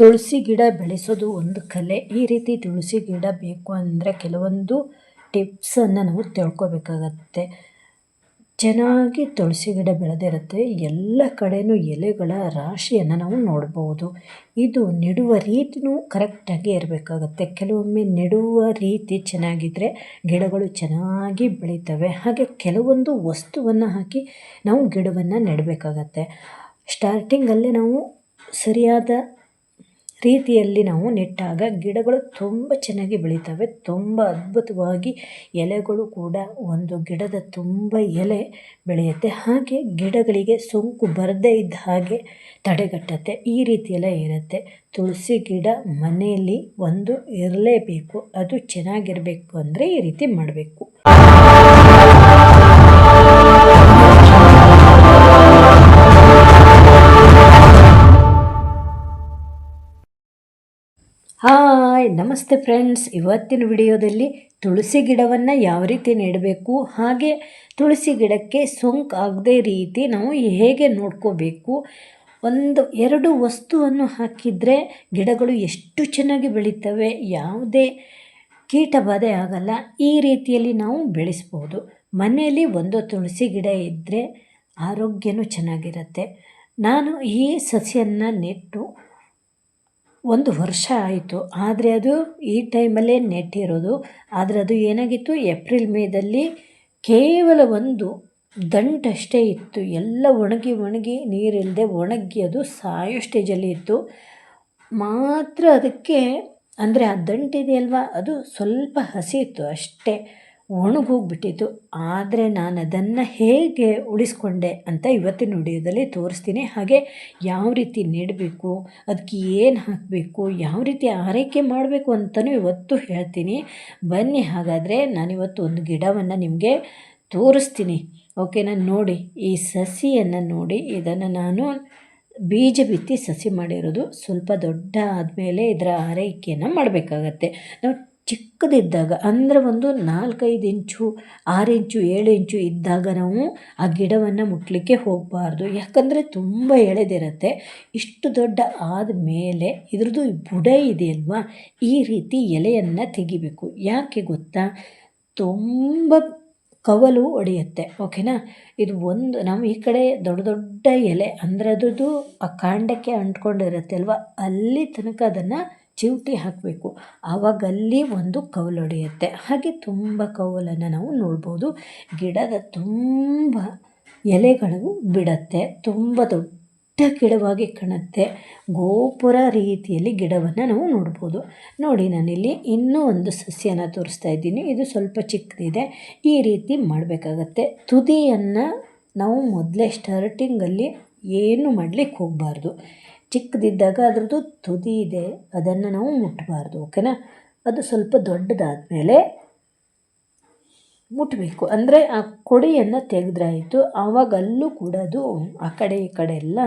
ತುಳಸಿ ಗಿಡ ಬೆಳೆಸೋದು ಒಂದು ಕಲೆ. ಈ ರೀತಿ ತುಳಸಿ ಗಿಡ ಬೇಕು ಅಂದರೆ ಕೆಲವೊಂದು ಟಿಪ್ಸನ್ನು ನಾವು ತಿಳ್ಕೊಬೇಕಾಗತ್ತೆ. ಚೆನ್ನಾಗಿ ತುಳಸಿ ಗಿಡ ಬೆಳೆದಿರುತ್ತೆ ಎಲ್ಲ ಕಡೆಯೂ ಎಲೆಗಳ ರಾಶಿಯನ್ನು ನಾವು ನೋಡ್ಬೋದು. ಇದು ನೆಡುವ ರೀತಿನೂ ಕರೆಕ್ಟಾಗಿ ಇರಬೇಕಾಗತ್ತೆ. ಕೆಲವೊಮ್ಮೆ ನೆಡುವ ರೀತಿ ಚೆನ್ನಾಗಿದ್ದರೆ ಗಿಡಗಳು ಚೆನ್ನಾಗಿ ಬೆಳೀತವೆ. ಹಾಗೆ ಕೆಲವೊಂದು ವಸ್ತುವನ್ನು ಹಾಕಿ ನಾವು ಗಿಡವನ್ನು ನೆಡಬೇಕಾಗತ್ತೆ. ಸ್ಟಾರ್ಟಿಂಗಲ್ಲೇ ನಾವು ಸರಿಯಾದ ರೀತಿಯಲ್ಲಿ ನಾವು ನೆಟ್ಟಾಗ ಗಿಡಗಳು ತುಂಬ ಚೆನ್ನಾಗಿ ಬೆಳೀತವೆ. ತುಂಬ ಅದ್ಭುತವಾಗಿ ಎಲೆಗಳು ಕೂಡ ಒಂದು ಗಿಡದ ತುಂಬ ಎಲೆ ಬೆಳೆಯುತ್ತೆ. ಹಾಗೆ ಗಿಡಗಳಿಗೆ ಸೋಂಕು ಬರದೇ ಇದ್ದ ಹಾಗೆ ತಡೆಗಟ್ಟುತ್ತೆ. ಈ ರೀತಿಯೆಲ್ಲ ಇರುತ್ತೆ. ತುಳಸಿ ಗಿಡ ಮನೆಯಲ್ಲಿ ಒಂದು ಇರಲೇಬೇಕು. ಅದು ಚೆನ್ನಾಗಿರಬೇಕು ಅಂದರೆ ಈ ರೀತಿ ಮಾಡಬೇಕು. ಹಾಯ್, ನಮಸ್ತೆ ಫ್ರೆಂಡ್ಸ್. ಇವತ್ತಿನ ವಿಡಿಯೋದಲ್ಲಿ ತುಳಸಿ ಗಿಡವನ್ನು ಯಾವ ರೀತಿ ನೆಡಬೇಕು, ಹಾಗೆ ತುಳಸಿ ಗಿಡಕ್ಕೆ ಸೋಂಕು ಆಗದೇ ರೀತಿ ನಾವು ಹೇಗೆ ನೋಡ್ಕೋಬೇಕು, ಒಂದು ಎರಡು ವಸ್ತುವನ್ನು ಹಾಕಿದರೆ ಗಿಡಗಳು ಎಷ್ಟು ಚೆನ್ನಾಗಿ ಬೆಳೀತವೆ, ಯಾವುದೇ ಕೀಟ ಬಾಧೆ ಆಗಲ್ಲ, ಈ ರೀತಿಯಲ್ಲಿ ನಾವು ಬೆಳೆಸ್ಬೋದು. ಮನೆಯಲ್ಲಿ ಒಂದು ತುಳಸಿ ಗಿಡ ಇದ್ದರೆ ಆರೋಗ್ಯನೂ ಚೆನ್ನಾಗಿರುತ್ತೆ. ನಾನು ಈ ಸಸಿಯನ್ನು ನೆಟ್ಟು ಒಂದು ವರ್ಷ ಆಯಿತು. ಆದರೆ ಅದು ಈ ಟೈಮಲ್ಲೇ ನೆಟ್ಟಿರೋದು ಆದರೆ ಅದು ಏನಾಗಿತ್ತು? ಏಪ್ರಿಲ್ ಮೇದಲ್ಲಿ ಕೇವಲ ಒಂದು ದಂಟಷ್ಟೇ ಇತ್ತು. ಎಲ್ಲ ಒಣಗಿ ಒಣಗಿ ನೀರಿಲ್ಲದೆ ಒಣಗಿ ಅದು ಸಾಯೋ ಸ್ಟೇಜಲ್ಲಿ ಇತ್ತು. ಮಾತ್ರ ಅದಕ್ಕೆ, ಅಂದರೆ ಆ ದಂಟಿದೆಯಲ್ವ ಅದು ಸ್ವಲ್ಪ ಹಸಿ ಇತ್ತು ಅಷ್ಟೇ. ಒಣಗೋಗ್ಬಿಟ್ಟಿತ್ತು. ಆದರೆ ನಾನು ಅದನ್ನು ಹೇಗೆ ಉಳಿಸ್ಕೊಂಡೆ ಅಂತ ಇವತ್ತಿನ ವಿಡಿಯೋದಲ್ಲಿ ತೋರಿಸ್ತೀನಿ. ಹಾಗೆ ಯಾವ ರೀತಿ ನೆಡಬೇಕು ಅದಕ್ಕೆ ಏನು ಹಾಕಬೇಕು, ಯಾವ ರೀತಿ ಆರೈಕೆ ಮಾಡಬೇಕು ಅಂತಲೂ ಇವತ್ತು ಹೇಳ್ತೀನಿ. ಬನ್ನಿ, ಹಾಗಾದರೆ ನಾನಿವತ್ತು ಒಂದು ಗಿಡವನ್ನು ನಿಮಗೆ ತೋರಿಸ್ತೀನಿ. ಓಕೆನಾ? ನೋಡಿ, ಈ ಸಸಿಯನ್ನು ನೋಡಿ. ಇದನ್ನು ನಾನು ಬೀಜ ಬಿತ್ತಿ ಸಸಿ ಮಾಡಿರೋದು ಸ್ವಲ್ಪ ದೊಡ್ಡ ಆದಮೇಲೆ ಇದರ ಆರೈಕೆಯನ್ನು ಮಾಡಬೇಕಾಗತ್ತೆ. ನಾವು ಚಿಕ್ಕದಿದ್ದಾಗ, ಅಂದರೆ ಒಂದು ನಾಲ್ಕೈದು ಇಂಚು, ಆರು ಇಂಚು, ಏಳು ಇಂಚು ಇದ್ದಾಗ ನಾವು ಆ ಗಿಡವನ್ನು ಮುಟ್ಟಲಿಕ್ಕೆ ಹೋಗಬಾರ್ದು. ಯಾಕಂದರೆ ತುಂಬ ಎಳೆದಿರುತ್ತೆ. ಇಷ್ಟು ದೊಡ್ಡ ಆದ ಮೇಲೆ ಇದ್ರದ್ದು ಬುಡ ಇದೆಯಲ್ವಾ? ಈ ರೀತಿ ಎಲೆಯನ್ನು ತೆಗಿಬೇಕು. ಯಾಕೆ ಗೊತ್ತಾ? ತುಂಬ ಕವಲು ಒಡೆಯುತ್ತೆ, ಓಕೆನಾ? ಇದು ಒಂದು, ನಾವು ಈ ಕಡೆ ದೊಡ್ಡ ದೊಡ್ಡ ಎಲೆ, ಅಂದರೆ ಅದ್ರದ್ದು ಆ ಕಾಂಡಕ್ಕೆ ಅಂಟ್ಕೊಂಡಿರುತ್ತೆ ಅಲ್ವಾ? ಅಲ್ಲಿ ತನಕ ಅದನ್ನು ಚಿವುಟಿ ಹಾಕಬೇಕು. ಆವಾಗಲ್ಲಿ ಒಂದು ಕೌಲೊಡೆಯುತ್ತೆ ಹಾಗೆ ತುಂಬ ಕವಲನ್ನು ನಾವು ನೋಡ್ಬೋದು. ಗಿಡದ ತುಂಬ ಎಲೆಗಳು ಬಿಡತ್ತೆ. ತುಂಬ ದೊಡ್ಡ ಗಿಡವಾಗಿ ಕಾಣುತ್ತೆ. ಗೋಪುರ ರೀತಿಯಲ್ಲಿ ಗಿಡವನ್ನು ನಾವು ನೋಡ್ಬೋದು. ನೋಡಿ ನಾನಿಲ್ಲಿ ಇನ್ನೂ ಒಂದು ಸಸ್ಯನ ತೋರಿಸ್ತಾ ಇದ್ದೀನಿ. ಇದು ಸ್ವಲ್ಪ ಚಿಕ್ಕದಿದೆ. ಈ ರೀತಿ ಮಾಡಬೇಕಾಗತ್ತೆ. ತುದಿಯನ್ನು ನಾವು ಮೊದಲೇ ಸ್ಟಾರ್ಟಿಂಗಲ್ಲಿ ಏನು ಮಾಡಲಿಕ್ಕೆ ಹೋಗಬಾರ್ದು. ಚಿಕ್ಕದಿದ್ದಾಗ ಅದರದ್ದು ತುದಿ ಇದೆ. ಅದನ್ನು ನಾವು ಮುಟ್ಟಬಾರ್ದು ಓಕೆನಾ ಅದು ಸ್ವಲ್ಪ ದೊಡ್ಡದಾದಮೇಲೆ ಮುಟ್ಟಬೇಕು ಅಂದರೆ ಆ ಕೊಡಿಯನ್ನು ತೆಗೆದ್ರಾಯಿತು ಆವಾಗ ಅಲ್ಲೂ ಕೂಡ ಅದು ಆ ಕಡೆ ಈ ಕಡೆ ಎಲ್ಲ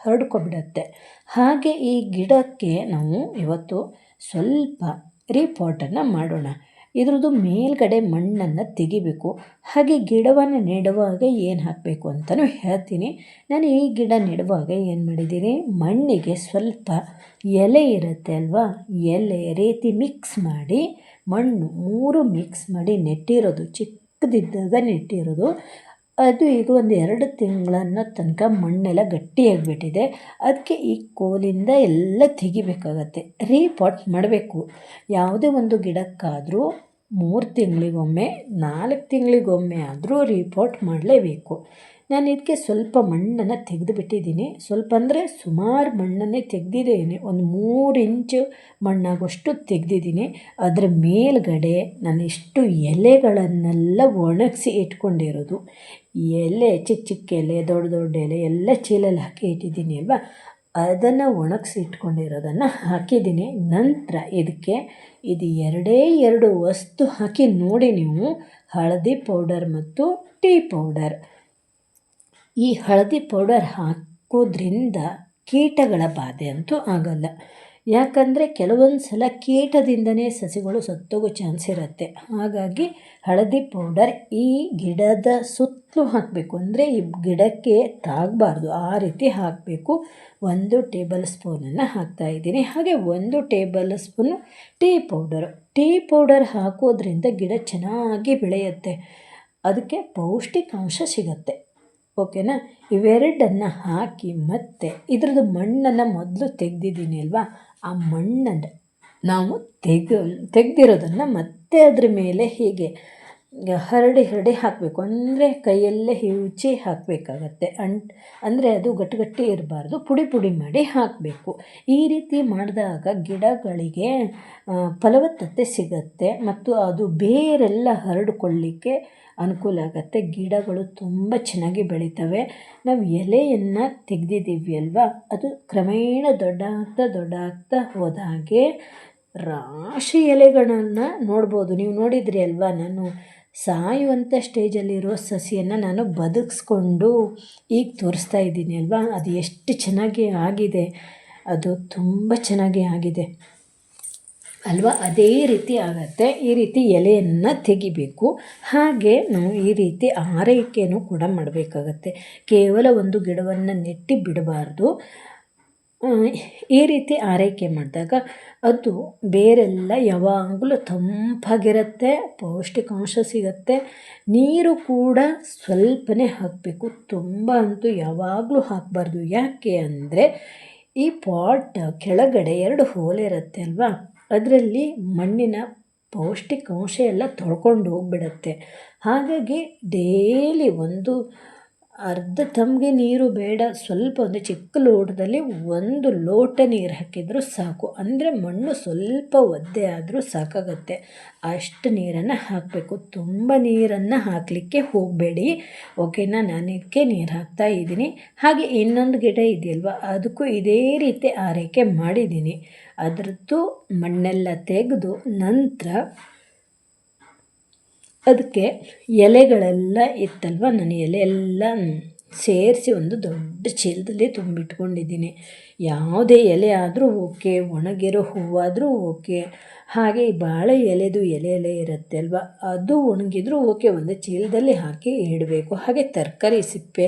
ಹರಡ್ಕೊಬಿಡತ್ತೆ ಹಾಗೆ ಈ ಗಿಡಕ್ಕೆ ನಾವು ಇವತ್ತು ಸ್ವಲ್ಪ ರೀಪಾಟನ್ನು ಮಾಡೋಣ. ಇದ್ರದ್ದು ಮೇಲ್ಗಡೆ ಮಣ್ಣನ್ನು ತೆಗಿಬೇಕು. ಹಾಗೆ ಗಿಡವನ್ನು ನೆಡುವಾಗ ಏನು ಹಾಕಬೇಕು ಅಂತಲೂ ಹೇಳ್ತೀನಿ. ನಾನು ಈ ಗಿಡ ನೆಡುವಾಗ ಏನು ಮಾಡಿದ್ದೀನಿ? ಮಣ್ಣಿಗೆ ಸ್ವಲ್ಪ ಎಲೆ ಇರುತ್ತೆ ಅಲ್ವಾ? ಎಲೆ ರೀತಿ ಮಿಕ್ಸ್ ಮಾಡಿ, ಮಣ್ಣು ಮೂರು ಮಿಕ್ಸ್ ಮಾಡಿ ನೆಟ್ಟಿರೋದು, ಚಿಕ್ಕದಿದ್ದಾಗ ನೆಟ್ಟಿರೋದು. ಅದು ಈಗ ಒಂದು ಎರಡು ತಿಂಗಳನ್ನು ತನಕ ಮಣ್ಣೆಲ್ಲ ಗಟ್ಟಿಯಾಗಿಬಿಟ್ಟಿದೆ ಅದಕ್ಕೆ ಈ ಕೋಲಿಂದ ಎಲ್ಲ ತೆಗಿಬೇಕಾಗತ್ತೆ. ರೀಪಾಟ್ ಮಾಡಬೇಕು. ಯಾವುದೇ ಒಂದು ಗಿಡಕ್ಕಾದರೂ ಮೂರು ತಿಂಗಳಿಗೊಮ್ಮೆ, ನಾಲ್ಕು ತಿಂಗಳಿಗೊಮ್ಮೆ ಆದರೂ ರೀಪಾಟ್ ಮಾಡಲೇಬೇಕು. ನಾನು ಇದಕ್ಕೆ ಸ್ವಲ್ಪ ಮಣ್ಣನ್ನು ತೆಗೆದು ಬಿಟ್ಟಿದ್ದೀನಿ ಸ್ವಲ್ಪ ಅಂದರೆ ಸುಮಾರು ಮಣ್ಣನ್ನೇ ತೆಗೆದಿದ್ದೇನೆ. ಒಂದು ಮೂರು ಇಂಚು ಮಣ್ಣಾಗುವಷ್ಟು ತೆಗೆದಿದ್ದೀನಿ. ಅದರ ಮೇಲ್ಗಡೆ ನಾನು ಇಷ್ಟು ಎಲೆಗಳನ್ನೆಲ್ಲ ಒಣಗಿಸಿ ಇಟ್ಕೊಂಡಿರೋದು. ಎಲೆ, ಚಿಕ್ಕ ಚಿಕ್ಕ ಎಲೆ, ದೊಡ್ಡ ದೊಡ್ಡ ಎಲೆ, ಎಲ್ಲ ಚೀಲಲ್ಲಿ ಹಾಕಿ ಇಟ್ಟಿದ್ದೀನಿ ಅಲ್ವಾ? ಅದನ್ನು ಒಣಗಿಸಿ ಇಟ್ಕೊಂಡಿರೋದನ್ನು ಹಾಕಿದ್ದೀನಿ. ನಂತರ ಇದಕ್ಕೆ ಇದು ಎರಡೇ ಎರಡು ವಸ್ತು ಹಾಕಿ ನೋಡಿ ನೀವು. ಹಳದಿ ಪೌಡರ್ ಮತ್ತು ಟೀ ಪೌಡರ್. ಈ ಹಳದಿ ಪೌಡರ್ ಹಾಕೋದ್ರಿಂದ ಕೀಟಗಳ ಬಾಧೆ ಅಂತೂ ಆಗಲ್ಲ. ಯಾಕಂದರೆ ಕೆಲವೊಂದು ಸಲ ಕೀಟದಿಂದನೇ ಸಸಿಗಳು ಸತ್ತೋಗೋ ಚಾನ್ಸ್ ಇರುತ್ತೆ. ಹಾಗಾಗಿ ಹಳದಿ ಪೌಡರ್ ಈ ಗಿಡದ ಸುತ್ತಲೂ ಹಾಕಬೇಕು. ಅಂದರೆ ಈ ಗಿಡಕ್ಕೆ ತಾಗಬಾರ್ದು. ಆ ರೀತಿ ಹಾಕಬೇಕು. ಒಂದು ಟೇಬಲ್ ಸ್ಪೂನನ್ನು ಹಾಕ್ತಾಯಿದ್ದೀನಿ ಹಾಗೆ ಒಂದು tablespoon tea powder. Tea powder ಹಾಕೋದ್ರಿಂದ ಗಿಡ ಚೆನ್ನಾಗಿ ಬೆಳೆಯುತ್ತೆ. ಅದಕ್ಕೆ ಪೌಷ್ಟಿಕಾಂಶ ಸಿಗುತ್ತೆ. ಓಕೆನಾ? ಇವೆರಡನ್ನು ಹಾಕಿ ಮತ್ತೆ ಇದ್ರದ್ದು ಮಣ್ಣನ್ನು ಮೊದಲು ತೆಗೆದಿದ್ದೀನಿ ಅಲ್ವಾ ಆ ಮಣ್ಣನ್ನು ನಾವು ತೆಗೆ ತೆಗೆದಿರೋದನ್ನು ಮತ್ತೆ ಅದ್ರ ಮೇಲೆ ಹೀಗೆ ಹರಡಿ ಹರಡಿ ಹಾಕಬೇಕು. ಅಂದರೆ ಕೈಯಲ್ಲೇ ಹಿವುಚಿ ಹಾಕಬೇಕಾಗತ್ತೆ. ಅಂಟ್ ಅಂದರೆ ಅದು ಗಟ್ಟಿಗಟ್ಟಿ ಗಟ್ಟಿ ಇರಬಾರ್ದು. ಪುಡಿ ಪುಡಿ ಮಾಡಿ ಹಾಕಬೇಕು. ಈ ರೀತಿ ಮಾಡಿದಾಗ ಗಿಡಗಳಿಗೆ ಫಲವತ್ತತೆ ಸಿಗತ್ತೆ ಮತ್ತು ಅದು ಬೇರೆಲ್ಲ ಹರಡಿಕೊಳ್ಳಿಕ್ಕೆ ಅನುಕೂಲ ಆಗುತ್ತೆ. ಗಿಡಗಳು ತುಂಬ ಚೆನ್ನಾಗಿ ಬೆಳೀತವೆ. ನಾವು ಎಲೆಯನ್ನು ತೆಗೆದಿದ್ದೀವಿ ಅಲ್ವಾ? ಅದು ಕ್ರಮೇಣ ದೊಡ್ಡ ಆಗ್ತಾ ದೊಡ್ಡ ಆಗ್ತಾ ಹೋದ ಹಾಗೆ ರಾಶಿ ಎಲೆಗಳನ್ನು ನೋಡ್ಬೋದು. ನೀವು ನೋಡಿದ್ರಿ ಅಲ್ವಾ? ನಾನು ಸಾಯುವಂಥ ಸ್ಟೇಜಲ್ಲಿರೋ ಸಸಿಯನ್ನು ನಾನು ಬದುಕಿಸ್ಕೊಂಡು ಈಗ ತೋರಿಸ್ತಾ ಇದ್ದೀನಿ ಅಲ್ವಾ? ಅದು ಎಷ್ಟು ಚೆನ್ನಾಗಿ ಆಗಿದೆ. ಅದು ತುಂಬ ಚೆನ್ನಾಗಿ ಆಗಿದೆ. ಅಲ್ವಾ? ಅದೇ ರೀತಿ ಆಗುತ್ತೆ. ಈ ರೀತಿ ಎಲೆಯನ್ನು ತೆಗಿಬೇಕು. ಹಾಗೆ ನಾವು ಈ ರೀತಿ ಆರೈಕೆಯನ್ನು ಕೂಡ ಮಾಡಬೇಕಾಗತ್ತೆ. ಕೇವಲ ಒಂದು ಗಿಡವನ್ನು ನೆಟ್ಟಿ ಬಿಡಬಾರ್ದು. ಈ ರೀತಿ ಆರೈಕೆ ಮಾಡಿದಾಗ ಅದು ಬೇರೆಲ್ಲ ಯಾವಾಗಲೂ ತಂಪಾಗಿರುತ್ತೆ, ಪೌಷ್ಟಿಕಾಂಶ ಸಿಗುತ್ತೆ, ನೀರು ಕೂಡ ಸ್ವಲ್ಪನೇ ಹಾಕಬೇಕು. ತುಂಬ ಅಂತೂ ಯಾವಾಗಲೂ ಹಾಕಬಾರ್ದು. ಯಾಕೆ ಅಂದರೆ ಈ ಪಾಟ್ ಕೆಳಗಡೆ ಎರಡು ಹೋಲಿರುತ್ತೆ ಅಲ್ವಾ? ಅದರಲ್ಲಿ ಮಣ್ಣಿನ ಪೌಷ್ಟಿಕಾಂಶ ಎಲ್ಲ ತೊಳ್ಕೊಂಡು ಹೋಗ್ಬಿಡತ್ತೆ. ಹಾಗಾಗಿ ಡೇಲಿ ಒಂದು ಅರ್ಧ ತಮಗೆ ನೀರು ಬೇಡ, ಸ್ವಲ್ಪ ಒಂದು ಚಿಕ್ಕ ಲೋಟದಲ್ಲಿ ಒಂದು ಲೋಟ ನೀರು ಹಾಕಿದರೂ ಸಾಕು. ಅಂದರೆ ಮಣ್ಣು ಸ್ವಲ್ಪ ಒದ್ದೆ ಆದರೂ ಸಾಕಾಗತ್ತೆ. ಅಷ್ಟು ನೀರನ್ನು ಹಾಕಬೇಕು. ತುಂಬ ನೀರನ್ನು ಹಾಕಲಿಕ್ಕೆ ಹೋಗಬೇಡಿ. ಓಕೆನಾ ಇದಕ್ಕೆ ನೀರು ಹಾಕ್ತಾ ಇದ್ದೀನಿ. ಹಾಗೆ ಇನ್ನೊಂದು ಗಿಡ ಇದೆಯಲ್ವ? ಅದಕ್ಕೂ ಇದೇ ರೀತಿ ಆರೈಕೆ ಮಾಡಿದ್ದೀನಿ. ಅದರದ್ದು ಮಣ್ಣೆಲ್ಲ ತೆಗೆದು ನಂತರ ಅದಕ್ಕೆ ಎಲೆಗಳೆಲ್ಲ ಇತ್ತಲ್ವ ನಾನು ಎಲೆ ಎಲ್ಲ ಸೇರಿಸಿ ಒಂದು ದೊಡ್ಡ ಚೀಲದಲ್ಲಿ ತುಂಬಿಟ್ಕೊಂಡಿದ್ದೀನಿ. ಯಾವುದೇ ಎಲೆ ಆದರೂ ಓಕೆ, ಒಣಗಿರೋ ಹೂವಾದರೂ ಓಕೆ. ಹಾಗೆ ಬಾಳೆ ಎಲೆದು ಎಲೆ ಎಲೆ ಇರುತ್ತೆ ಅಲ್ವಾ? ಅದು ಒಣಗಿದ್ರೂ ಓಕೆ, ಒಂದು ಚೀಲದಲ್ಲಿ ಹಾಕಿ ಇಡಬೇಕು. ಹಾಗೆ ತರಕಾರಿ ಸಿಪ್ಪೆ,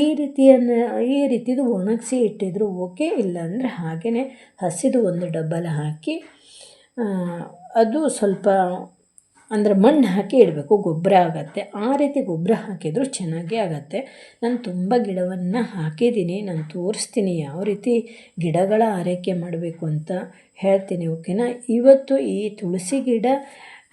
ಈ ರೀತಿಯನ್ನು, ಈ ರೀತಿದು ಒಣಗಿಸಿ ಇಟ್ಟಿದ್ರು ಓಕೆ, ಇಲ್ಲಾಂದರೆ ಹಾಗೆಯೇ ಹಸಿದು ಒಂದು ಡಬ್ಬಲ್ ಹಾಕಿ ಅದು ಸ್ವಲ್ಪ ಅಂದರೆ ಮಣ್ಣು ಹಾಕಿ ಇಡಬೇಕು, ಗೊಬ್ಬರ ಆಗುತ್ತೆ. ಆ ರೀತಿ ಗೊಬ್ಬರ ಹಾಕಿದರೂ ಚೆನ್ನಾಗೇ ಆಗುತ್ತೆ. ನಾನು ತುಂಬ ಗಿಡವನ್ನು ಹಾಕಿದ್ದೀನಿ, ನಾನು ತೋರಿಸ್ತೀನಿ ಯಾವ ರೀತಿ ಗಿಡಗಳ ಆರೈಕೆ ಮಾಡಬೇಕು ಅಂತ ಹೇಳ್ತೀನಿ ಓಕೆನಾ ಇವತ್ತು ಈ ತುಳಸಿ ಗಿಡ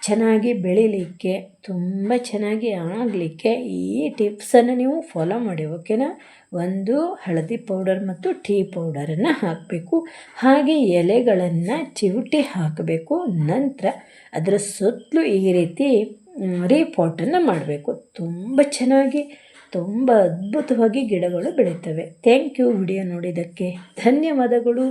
ಚೆನ್ನಾಗಿ ಬೆಳೀಲಿಕ್ಕೆ, ತುಂಬ ಚೆನ್ನಾಗಿ ಆಗಲಿಕ್ಕೆ ಈ ಟಿಪ್ಸನ್ನು ನೀವು ಫಾಲೋ ಮಾಡಿ ಓಕೆನಾ ಒಂದು ಹಳದಿ ಪೌಡರ್ ಮತ್ತು ಟೀ ಪೌಡರನ್ನು ಹಾಕಬೇಕು. ಹಾಗೆ ಎಲೆಗಳನ್ನು ಚಿವುಟಿ ಹಾಕಬೇಕು. ನಂತರ ಅದರ ಸುತ್ತಲೂ ಈ ರೀತಿ ರೀಪಾಟನ್ನು ಮಾಡಬೇಕು. ತುಂಬ ಚೆನ್ನಾಗಿ, ತುಂಬ ಅದ್ಭುತವಾಗಿ ಗಿಡಗಳು ಬೆಳೀತವೆ. ಥ್ಯಾಂಕ್ ಯು ವಿಡಿಯೋ ನೋಡಿದ್ದಕ್ಕೆ. ಧನ್ಯವಾದಗಳು.